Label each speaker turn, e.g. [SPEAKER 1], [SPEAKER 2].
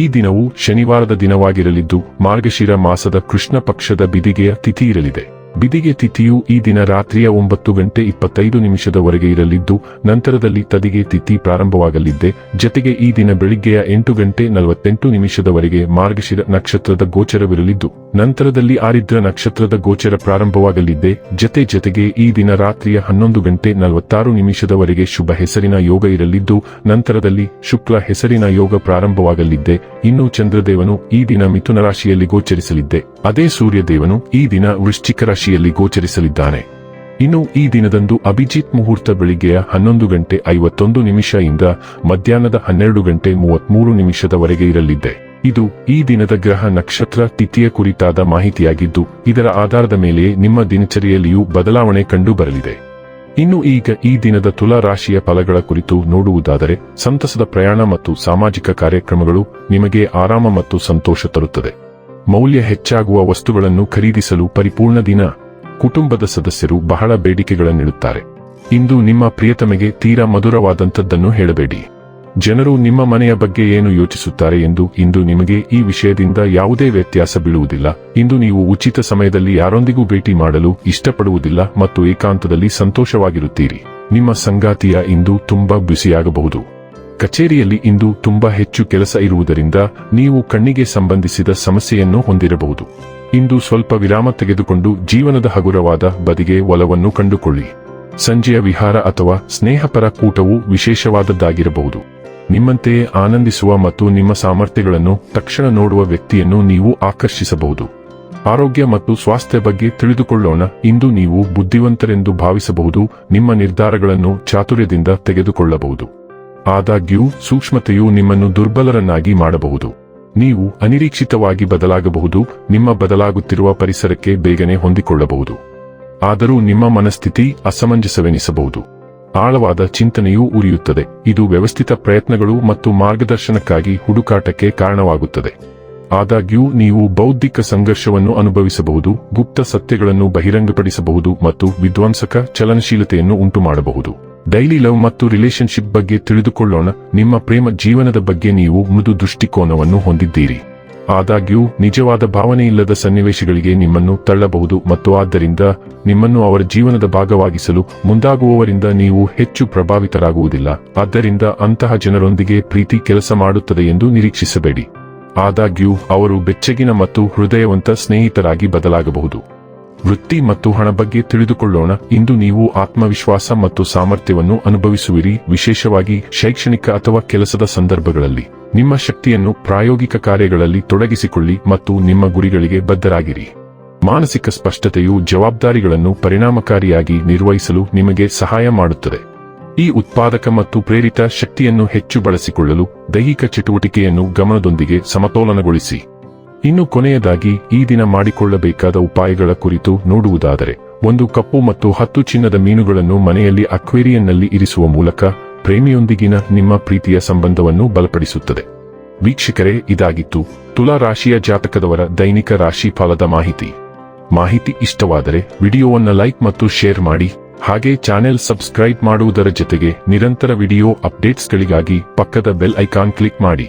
[SPEAKER 1] ಈ ದಿನವು ಶನಿವಾರದ ದಿನವಾಗಿರಲಿದ್ದು ಮಾರ್ಗಶಿರ ಮಾಸದ ಕೃಷ್ಣ ಪಕ್ಷದ ಬಿದಿಗೆಯ ತಿಥಿ ಇರಲಿದೆ ಬಿದಿಗೆ ತಿಥಿಯು ಈ ದಿನ ರಾತ್ರಿಯ ಒಂಬತ್ತು ಗಂಟೆ ಇಪ್ಪತ್ತೈದು ನಿಮಿಷದವರೆಗೆ ಇರಲಿದ್ದು, ನಂತರದಲ್ಲಿ ತದಿಗೆ ತಿಥಿ ಪ್ರಾರಂಭವಾಗಲಿದ್ದೆ. ಜತೆಗೆ ಈ ದಿನ ಬೆಳಿಗ್ಗೆಯ ಎಂಟು ಗಂಟೆ ನಲವತ್ತೆಂಟು ನಿಮಿಷದವರೆಗೆ ಮಾರ್ಗಶಿರ ನಕ್ಷತ್ರದ ಗೋಚರವಿರಲಿದ್ದು, ನಂತರದಲ್ಲಿ ಆರಿದ್ರ ನಕ್ಷತ್ರದ ಗೋಚರ ಪ್ರಾರಂಭವಾಗಲಿದ್ದೆ. ಜತೆ ಜತೆಗೆ ಈ ದಿನ ರಾತ್ರಿಯ ಹನ್ನೊಂದು ಗಂಟೆ ನಲವತ್ತಾರು ನಿಮಿಷದವರೆಗೆ ಶುಭ ಹೆಸರಿನ ಯೋಗ ಇರಲಿದ್ದು, ನಂತರದಲ್ಲಿ ಶುಕ್ಲ ಹೆಸರಿನ ಯೋಗ ಪ್ರಾರಂಭವಾಗಲಿದ್ದೆ. ಇನ್ನು ಚಂದ್ರದೇವನು ಈ ದಿನ ಮಿಥುನ ರಾಶಿಯಲ್ಲಿ ಗೋಚರಿಸಲಿದ್ದೆ. ಅದೇ ಸೂರ್ಯದೇವನು ಈ ದಿನ ವೃಶ್ಚಿಕ ರಾಶಿಯಲ್ಲಿ ಗೋಚರಿಸಲಿದ್ದಾನೆ. ಇನ್ನು ಈ ದಿನದಂದು ಅಭಿಜಿತ್ ಮುಹೂರ್ತ ಬೆಳಿಗ್ಗೆಯ ಹನ್ನೊಂದು ಗಂಟೆ ಐವತ್ತೊಂದು ನಿಮಿಷದಿಂದ ಮಧ್ಯಾಹ್ನದ ಹನ್ನೆರಡು ಗಂಟೆ ಮೂವತ್ಮೂರು ನಿಮಿಷದವರೆಗೆ ಇರಲಿದೆ ಇದು ಈ ದಿನದ ಗ್ರಹ ನಕ್ಷತ್ರ ತಿಥಿಯ ಕುರಿತಾದ ಮಾಹಿತಿಯಾಗಿದ್ದು, ಇದರ ಆಧಾರದ ಮೇಲೆ ನಿಮ್ಮ ದಿನಚರಿಯಲ್ಲಿಯೂ ಬದಲಾವಣೆ ಕಂಡುಬರಲಿದೆ. ಇನ್ನು ಈಗ ಈ ದಿನದ ತುಲಾ ರಾಶಿಯ ಫಲಗಳ ಕುರಿತು ನೋಡುವುದಾದರೆ, ಸಂತಸದ ಪ್ರಯಾಣ ಮತ್ತು ಸಾಮಾಜಿಕ ಕಾರ್ಯಕ್ರಮಗಳು ನಿಮಗೆ ಆರಾಮ ಮತ್ತು ಸಂತೋಷ ತರುತ್ತದೆ. ಮೌಲ್ಯ ಹೆಚ್ಚಾಗುವ ವಸ್ತುಗಳನ್ನು ಖರೀದಿಸಲು ಪರಿಪೂರ್ಣ ದಿನ. ಕುಟುಂಬದ ಸದಸ್ಯರು ಬಹಳ ಬೇಡಿಕೆಗಳನ್ನಿಡುತ್ತಾರೆ. ಇಂದು ನಿಮ್ಮ ಪ್ರಿಯತಮೆಗೆ ತೀರಾ ಮಧುರವಾದಂಥದ್ದನ್ನು ಹೇಳಬೇಡಿ. ಜನರು ನಿಮ್ಮ ಮನೆಯ ಬಗ್ಗೆ ಏನು ಯೋಚಿಸುತ್ತಾರೆ ಎಂದು ಇಂದು ನಿಮಗೆ ಈ ವಿಷಯದಿಂದ ಯಾವುದೇ ವ್ಯತ್ಯಾಸ ಬೀಳುವುದಿಲ್ಲ. ಇಂದು ನೀವು ಉಚಿತ ಸಮಯದಲ್ಲಿ ಯಾರೊಂದಿಗೂ ಭೇಟಿ ಮಾಡಲು ಇಷ್ಟಪಡುವುದಿಲ್ಲ ಮತ್ತು ಏಕಾಂತದಲ್ಲಿ ಸಂತೋಷವಾಗಿರುತ್ತೀರಿ. ನಿಮ್ಮ ಸಂಗಾತಿಯ ಇಂದು ತುಂಬಾ ಬ್ಯುಸಿಯಾಗಬಹುದು. ಕಚೇರಿಯಲ್ಲಿ ಇಂದು ತುಂಬಾ ಹೆಚ್ಚು ಕೆಲಸ ಇರುವುದರಿಂದ ನೀವು ಕಣ್ಣಿಗೆ ಸಂಬಂಧಿಸಿದ ಸಮಸ್ಯೆಯನ್ನು ಹೊಂದಿರಬಹುದು. ಇಂದು ಸ್ವಲ್ಪ ವಿರಾಮ ತೆಗೆದುಕೊಂಡು ಜೀವನದ ಹಗುರವಾದ ಬದಿಗೆ ಒಲವನ್ನು ಕಂಡುಕೊಳ್ಳಿ. ಸಂಜೆಯ ವಿಹಾರ ಅಥವಾ ಸ್ನೇಹಪರ ಕೂಟವು ವಿಶೇಷವಾದದ್ದಾಗಿರಬಹುದು. ನಿಮ್ಮಂತೆಯೇ ಆನಂದಿಸುವ ಮತ್ತು ನಿಮ್ಮ ಸಾಮರ್ಥ್ಯಗಳನ್ನು ತಕ್ಷಣ ನೋಡುವ ವ್ಯಕ್ತಿಯನ್ನು ನೀವು ಆಕರ್ಷಿಸಬಹುದು. ಆರೋಗ್ಯ ಮತ್ತು ಸ್ವಾಸ್ಥ್ಯ ಬಗ್ಗೆ ತಿಳಿದುಕೊಳ್ಳೋಣ. ಇಂದು ನೀವು ಬುದ್ಧಿವಂತರೆಂದು ಭಾವಿಸಬಹುದು. ನಿಮ್ಮ ನಿರ್ಧಾರಗಳನ್ನು ಚಾತುರ್ಯದಿಂದ ತೆಗೆದುಕೊಳ್ಳಬಹುದು. ಆದಾಗ್ಯೂ ಸೂಕ್ಷ್ಮತೆಯು ನಿಮ್ಮನ್ನು ದುರ್ಬಲರನ್ನಾಗಿ ಮಾಡಬಹುದು. ನೀವು ಅನಿರೀಕ್ಷಿತವಾಗಿ ಬದಲಾಗಬಹುದು, ನಿಮ್ಮ ಬದಲಾಗುತ್ತಿರುವ ಪರಿಸರಕ್ಕೆ ಬೇಗನೆ ಹೊಂದಿಕೊಳ್ಳಬಹುದು. ಆದರೂ ನಿಮ್ಮ ಮನಸ್ಥಿತಿ ಅಸಮಂಜಸವೆನಿಸಬಹುದು. ಆಳವಾದ ಚಿಂತನೆಯೂ ಉರಿಯುತ್ತದೆ, ಇದು ವ್ಯವಸ್ಥಿತ ಪ್ರಯತ್ನಗಳು ಮತ್ತು ಮಾರ್ಗದರ್ಶನಕ್ಕಾಗಿ ಹುಡುಕಾಟಕ್ಕೆ ಕಾರಣವಾಗುತ್ತದೆ. ಆದಾಗ್ಯೂ ನೀವು ಬೌದ್ಧಿಕ ಸಂಘರ್ಷವನ್ನು ಅನುಭವಿಸಬಹುದು, ಗುಪ್ತ ಸತ್ಯಗಳನ್ನು ಬಹಿರಂಗಪಡಿಸಬಹುದು ಮತ್ತು ವಿಧ್ವಂಸಕ ಚಲನಶೀಲತೆಯನ್ನು ಉಂಟುಮಾಡಬಹುದು. ಡೈಲಿ ಲವ್ ಮತ್ತು ರಿಲೇಶನ್ಶಿಪ್ ಬಗ್ಗೆ ತಿಳಿದುಕೊಳ್ಳೋಣ. ನಿಮ್ಮ ಪ್ರೇಮ ಜೀವನದ ಬಗ್ಗೆ ನೀವು ಮೃದು ದೃಷ್ಟಿಕೋನವನ್ನು ಹೊಂದಿದ್ದೀರಿ. ಆದಾಗ್ಯೂ, ನಿಜವಾದ ಭಾವನೆಯಿಲ್ಲದ ಸನ್ನಿವೇಶಗಳಿಗೆ ನಿಮ್ಮನ್ನು ತಳ್ಳಬಹುದು ಮತ್ತು ಆದ್ದರಿಂದ ನಿಮ್ಮನ್ನು ಅವರ ಜೀವನದ ಭಾಗವಾಗಿಸಲು ಮುಂದಾಗುವವರಿಂದ ನೀವು ಹೆಚ್ಚು ಪ್ರಭಾವಿತರಾಗುವುದಿಲ್ಲ. ಆದ್ದರಿಂದ ಅಂತಹ ಜನರೊಂದಿಗೆ ಪ್ರೀತಿ ಕೆಲಸ ಮಾಡುತ್ತದೆ ಎಂದು ನಿರೀಕ್ಷಿಸಬೇಡಿ. ಆದಾಗ್ಯೂ, ಅವರು ಬೆಚ್ಚಗಿನ ಮತ್ತು ಹೃದಯವಂತ ಸ್ನೇಹಿತರಾಗಿ ಬದಲಾಗಬಹುದು. ವೃತ್ತಿ ಮತ್ತು ಹಣ ಬಗ್ಗೆ ತಿಳಿದುಕೊಳ್ಳೋಣ. ಇಂದು ನೀವು ಆತ್ಮವಿಶ್ವಾಸ ಮತ್ತು ಸಾಮರ್ಥ್ಯವನ್ನು ಅನುಭವಿಸುವಿರಿ. ವಿಶೇಷವಾಗಿ ಶೈಕ್ಷಣಿಕ ಅಥವಾ ಕೆಲಸದ ಸಂದರ್ಭಗಳಲ್ಲಿ. ನಿಮ್ಮ ಶಕ್ತಿಯನ್ನು ಪ್ರಾಯೋಗಿಕ ಕಾರ್ಯಗಳಲ್ಲಿ ತೊಡಗಿಸಿಕೊಳ್ಳಿ ಮತ್ತು ನಿಮ್ಮ ಗುರಿಗಳಿಗೆ ಬದ್ಧರಾಗಿರಿ. ಮಾನಸಿಕ ಸ್ಪಷ್ಟತೆಯು ಜವಾಬ್ದಾರಿಗಳನ್ನು ಪರಿಣಾಮಕಾರಿಯಾಗಿ ನಿರ್ವಹಿಸಲು ನಿಮಗೆ ಸಹಾಯ ಮಾಡುತ್ತದೆ. ಈ ಉತ್ಪಾದಕ ಮತ್ತು ಪ್ರೇರಿತ ಶಕ್ತಿಯನ್ನು ಹೆಚ್ಚು ಬಳಸಿಕೊಳ್ಳಲು ದೈಹಿಕ ಚಟುವಟಿಕೆಯನ್ನು ಗಮನದೊಂದಿಗೆ ಸಮತೋಲನಗೊಳಿಸಿ. ಇನ್ನು ಕೊನೆಯದಾಗಿ ಈ ದಿನ ಮಾಡಿಕೊಳ್ಳಬೇಕಾದ ಉಪಾಯಗಳ ಕುರಿತು ನೋಡುವುದಾದರೆ, ಒಂದು ಕಪ್ಪು ಮತ್ತು ಹತ್ತು ಚಿನ್ನದ ಮೀನುಗಳನ್ನು ಮನೆಯಲ್ಲಿ ಅಕ್ವೇರಿಯನ್ನಲ್ಲಿ ಇರಿಸುವ ಮೂಲಕ ಪ್ರೇಮಿಯೊಂದಿಗಿನ ನಿಮ್ಮ ಪ್ರೀತಿಯ ಸಂಬಂಧವನ್ನು ಬಲಪಡಿಸುತ್ತದೆ. ವೀಕ್ಷಕರೇ, ಇದಾಗಿತ್ತು ತುಲಾ ರಾಶಿಯ ಜಾತಕದವರ ದೈನಿಕ ರಾಶಿ ಫಲದ ಮಾಹಿತಿ. ಮಾಹಿತಿ ಇಷ್ಟವಾದರೆ ವಿಡಿಯೋವನ್ನು ಲೈಕ್ ಮತ್ತು ಶೇರ್ ಮಾಡಿ, ಹಾಗೆ ಚಾನೆಲ್ ಸಬ್ಸ್ಕ್ರೈಬ್ ಮಾಡುವುದರ ಜೊತೆಗೆ ನಿರಂತರ ವಿಡಿಯೋ ಅಪ್ಡೇಟ್ಸ್ಗಳಿಗಾಗಿ ಪಕ್ಕದ ಬೆಲ್ ಐಕಾನ್ ಕ್ಲಿಕ್ ಮಾಡಿ.